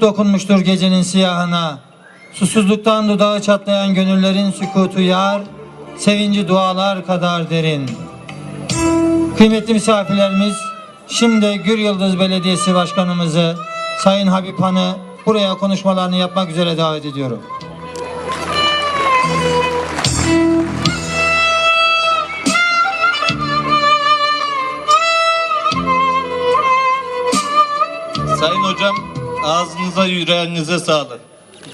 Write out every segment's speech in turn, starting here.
dokunmuştur gecenin siyahına. Susuzluktan dudağı çatlayan gönüllerin sükutu yar, sevinci dualar kadar derin. Kıymetli misafirlerimiz, şimdi Gür Yıldız Belediyesi Başkanımızı Sayın Habib Han'ı buraya konuşmalarını yapmak üzere davet ediyorum. Sayın hocam ağzınıza yüreğinize sağlık.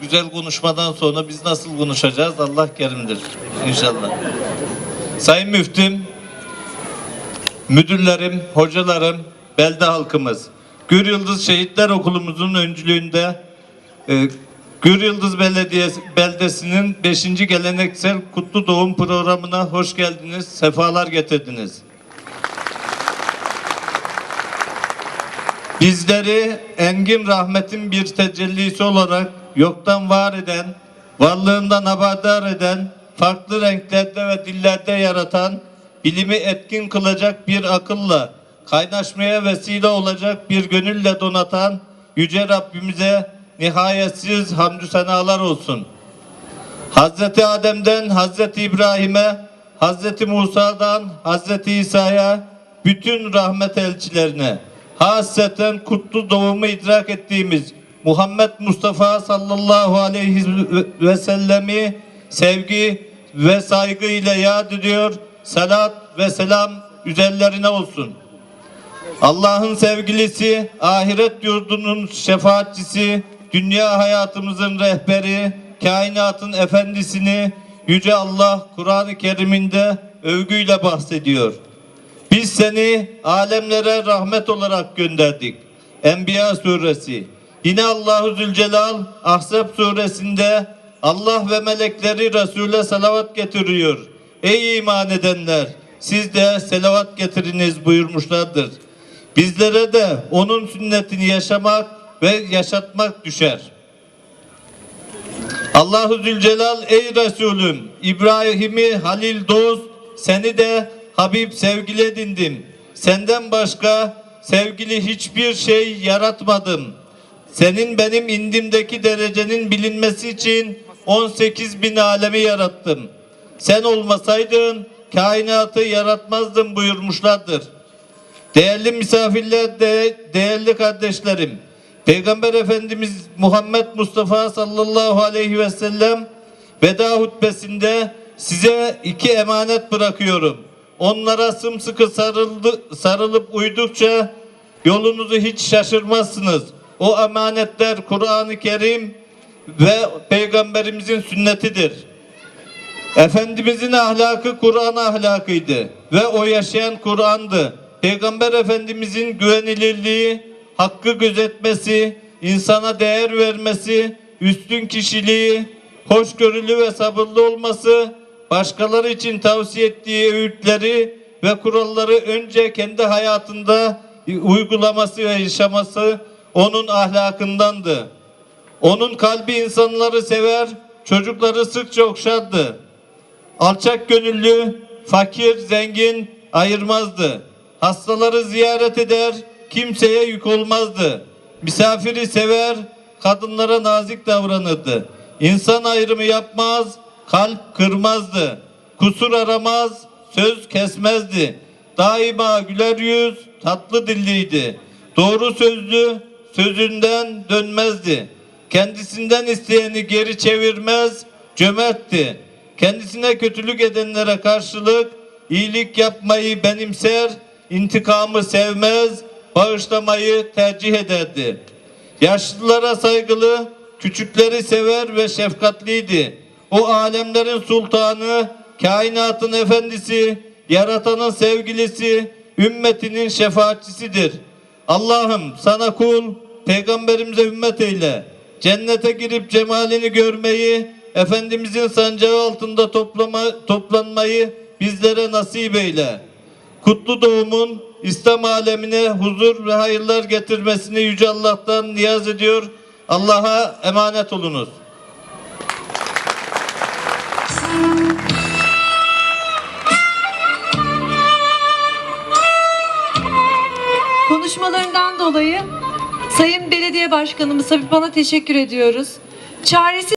Güzel konuşmadan sonra biz nasıl konuşacağız Allah kerimdir inşallah. Sayın müftüm, müdürlerim, hocalarım, belde halkımız. Gür Yıldız Şehitler Okulumuzun öncülüğünde e, Gür Yıldız Belediyesi Beldesi'nin 5. geleneksel kutlu doğum programına hoş geldiniz, sefalar getirdiniz. Bizleri engin rahmetin bir tecellisi olarak yoktan var eden, varlığından haberdar eden, farklı renklerde ve dillerde yaratan, bilimi etkin kılacak bir akılla, kaynaşmaya vesile olacak bir gönülle donatan Yüce Rabbimize nihayetsiz hamdü senalar olsun. Hazreti Adem'den Hazreti İbrahim'e, Hazreti Musa'dan Hazreti İsa'ya, bütün rahmet elçilerine, hasreten kutlu doğumu idrak ettiğimiz Muhammed Mustafa sallallahu aleyhi ve sellemi sevgi ve saygı ile yad ediyor. Salat ve selam üzerlerine olsun. Allah'ın sevgilisi, ahiret yurdunun şefaatçisi, dünya hayatımızın rehberi, kainatın efendisini Yüce Allah Kur'an-ı Kerim'inde övgüyle bahsediyor. Biz seni alemlere rahmet olarak gönderdik. Enbiya suresi. Yine Allahu Zülcelal Ahzab suresinde Allah ve melekleri Resul'e salavat getiriyor. Ey iman edenler siz de selavat getiriniz buyurmuşlardır. Bizlere de onun sünnetini yaşamak ve yaşatmak düşer. Allahu Zülcelal ey Resulüm İbrahim'i Halil dost seni de Habib sevgili edindim. Senden başka sevgili hiçbir şey yaratmadım. Senin benim indimdeki derecenin bilinmesi için 18 bin alemi yarattım. Sen olmasaydın kainatı yaratmazdım buyurmuşlardır. Değerli misafirler, de, değerli kardeşlerim, Peygamber Efendimiz Muhammed Mustafa sallallahu aleyhi ve sellem veda hutbesinde size iki emanet bırakıyorum. Onlara sımsıkı sarıldı, sarılıp uydukça yolunuzu hiç şaşırmazsınız. O emanetler Kur'an-ı Kerim ve Peygamberimizin sünnetidir. Efendimizin ahlakı Kur'an ahlakıydı ve o yaşayan Kur'an'dı. Peygamber Efendimizin güvenilirliği, hakkı gözetmesi, insana değer vermesi, üstün kişiliği, hoşgörülü ve sabırlı olması, başkaları için tavsiye ettiği öğütleri ve kuralları önce kendi hayatında uygulaması ve yaşaması onun ahlakındandı. Onun kalbi insanları sever, çocukları sıkça okşardı. Alçak gönüllü, fakir, zengin ayırmazdı. Hastaları ziyaret eder, kimseye yük olmazdı. Misafiri sever, kadınlara nazik davranırdı. İnsan ayrımı yapmaz, kalp kırmazdı. Kusur aramaz, söz kesmezdi. Daima güler yüz, tatlı dilliydi. Doğru sözlü, sözünden dönmezdi. Kendisinden isteyeni geri çevirmez, cömertti. Kendisine kötülük edenlere karşılık iyilik yapmayı benimser, intikamı sevmez, bağışlamayı tercih ederdi. Yaşlılara saygılı, küçükleri sever ve şefkatliydi. O alemlerin sultanı, kainatın efendisi, yaratanın sevgilisi, ümmetinin şefaatçisidir. Allah'ım sana kul, peygamberimize ümmet eyle. Cennete girip cemalini görmeyi, Efendimizin sancağı altında toplama, toplanmayı bizlere nasip eyle. Kutlu doğumun İslam alemine huzur ve hayırlar getirmesini Yüce Allah'tan niyaz ediyor. Allah'a emanet olunuz. Konuşmalarından dolayı Sayın Belediye Başkanımız Habib Bana teşekkür ediyoruz. Çaresiz